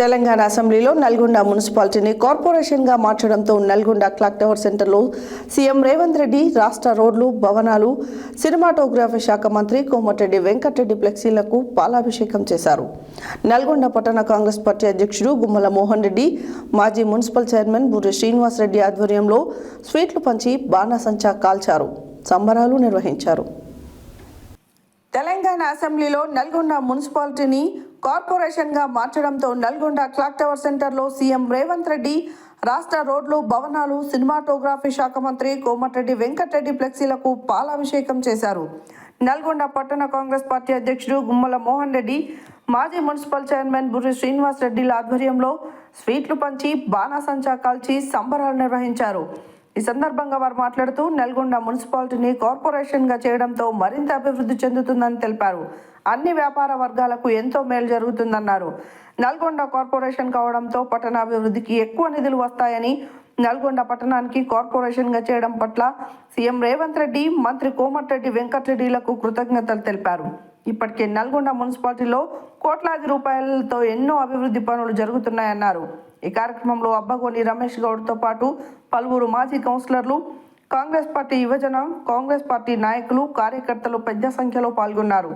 తెలంగాణ అసెంబ్లీలో నల్గొండ మున్సిపాలిటీని కార్పొరేషన్గా మార్చడంతో నల్గొండ క్లాక్ టవర్ సెంటర్లో సీఎం రేవంత్ రెడ్డి రాష్ట్ర రోడ్లు భవనాలు సినిమాటోగ్రఫీ శాఖ మంత్రి కోమటిరెడ్డి వెంకటరెడ్డి ఫ్లెక్సీలకు పాలాభిషేకం చేశారు. నల్గొండ పట్టణ కాంగ్రెస్ పార్టీ అధ్యక్షుడు గుమ్మల మోహన్ రెడ్డి మాజీ మున్సిపల్ చైర్మన్ బుర్రి శ్రీనివాస్ రెడ్డి ఆధ్వర్యంలో స్వీట్లు పంచి బాణసంచా కాల్చారు. సంబరాలు నిర్వహించారు. తెలంగాణ అసెంబ్లీలో నల్గొండ మున్సిపాలిటీని కార్పొరేషన్గా మార్చడంతో నల్గొండ క్లాక్ టవర్ సెంటర్లో సీఎం రేవంత్ రెడ్డి రాష్ట్ర రోడ్లు భవనాలు సినిమాటోగ్రఫీ శాఖ మంత్రి కోమటిరెడ్డి వెంకటరెడ్డి ఫ్లెక్సీలకు పాలాభిషేకం చేశారు. నల్గొండ పట్టణ కాంగ్రెస్ పార్టీ అధ్యక్షుడు గుమ్మల మోహన్ రెడ్డి మాజీ మున్సిపల్ చైర్మన్ బుర్రి శ్రీనివాస్ రెడ్డిల ఆధ్వర్యంలో స్వీట్లు పంచి బాణాసంచా కాల్చి సంబరాలు నిర్వహించారు. ఈ సందర్భంగా వారు మాట్లాడుతూ నల్గొండ మున్సిపాలిటీని కార్పొరేషన్గా చేయడంతో మరింత అభివృద్ధి చెందుతుందని తెలిపారు. అన్ని వ్యాపార వర్గాలకు ఎంతో మేలు జరుగుతుందన్నారు. నల్గొండ కార్పొరేషన్ కావడంతో పట్టణాభివృద్ధికి ఎక్కువ నిధులు వస్తాయని నల్గొండ పట్టణానికి కార్పొరేషన్గా చేయడం పట్ల సీఎం రేవంత్ రెడ్డి మంత్రి కోమటిరెడ్డి వెంకటరెడ్డిలకు కృతజ్ఞతలు తెలిపారు. ఇప్పటికే నల్గొండ మున్సిపాలిటీలో కోట్లాది రూపాయలతో ఎన్నో అభివృద్ధి పనులు జరుగుతున్నాయన్నారు. ఈ కార్యక్రమంలో అబ్బగోని రమేష్ గౌడ్తో పాటు పలువురు మాజీ కౌన్సిలర్లు కాంగ్రెస్ పార్టీ యువజన కాంగ్రెస్ పార్టీ నాయకులు కార్యకర్తలు పెద్ద సంఖ్యలో పాల్గొన్నారు.